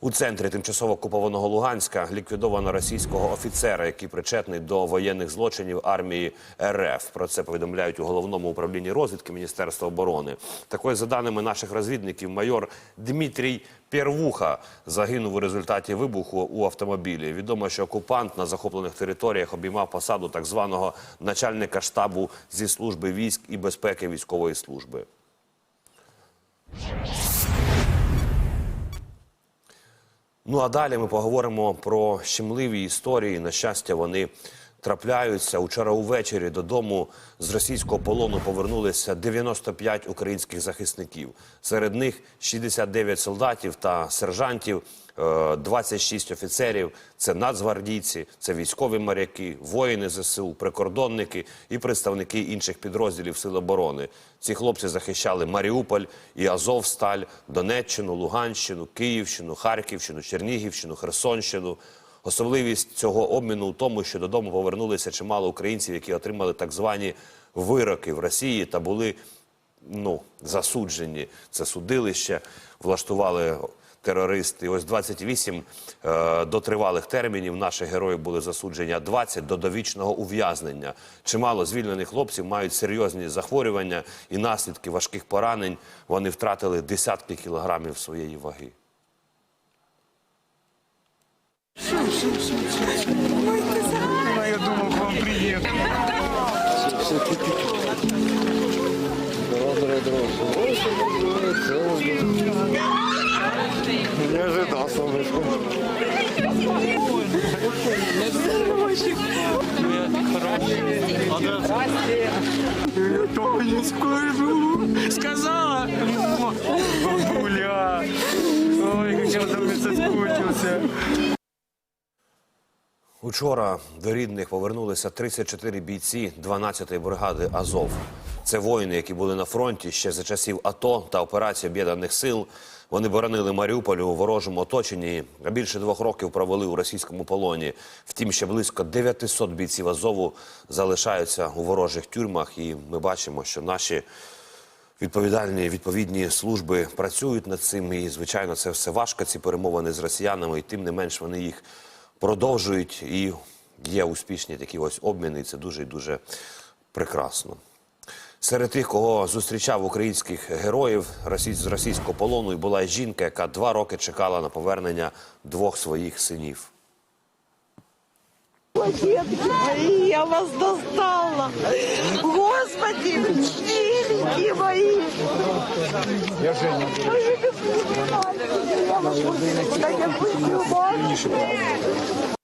У центрі тимчасово окупованого Луганська ліквідовано російського офіцера, який причетний до воєнних злочинів армії РФ. Про це повідомляють у головному управлінні розвідки Міністерства оборони. Також, за даними наших розвідників, майор Дмитрій Первуха загинув у результаті вибуху у автомобілі. Відомо, що окупант на захоплених територіях обіймав посаду так званого начальника штабу зі служби військ і безпеки військової служби. Ну а далі ми поговоримо про щемливі історії. На щастя, вони трапляються. Учора увечері додому з російського полону повернулися 95 українських захисників. Серед них 69 солдатів та сержантів, е, 26 офіцерів. Це нацгвардійці, це військові моряки, воїни ЗСУ, прикордонники і представники інших підрозділів Сил оборони. Ці хлопці захищали Маріуполь і Азовсталь, Донеччину, Луганщину, Київщину, Харківщину, Чернігівщину, Херсонщину. Особливість цього обміну у тому, що додому повернулися чимало українців, які отримали так звані вироки в Росії та були ну, засуджені. Це судилище влаштували терористи. Ось 28 е, до тривалих термінів наші герої були засуджені, а 20 до довічного ув'язнення. Чимало звільнених хлопців мають серйозні захворювання і наслідки важких поранень. Вони втратили десятки кілограмів своєї ваги. Я думал, к вам приеду. Я того не скажу. Сказала. Бабуля. Ой, как я там соскучился. Учора до рідних повернулися 34 бійці 12-ї бригади Азов. Це воїни, які були на фронті ще за часів АТО та операції об'єднаних сил. Вони боронили Маріуполь у ворожому оточенні, а більше двох років провели у російському полоні. Втім, ще близько 900 бійців Азову залишаються у ворожих тюрмах, і ми бачимо, що наші відповідальні відповідні служби працюють над цим. І звичайно, це все важко. Ці перемовини з росіянами, і тим не менш вони їх продовжують. І є успішні такі ось обміни. І це дуже і дуже прекрасно. Серед тих, кого зустрічав українських героїв з російського полону, і була жінка, яка два роки чекала на повернення двох своїх синів. Мои, я вас достала. Господи, миленькие мои. Я Женя. Я вас люблю, я вас люблю.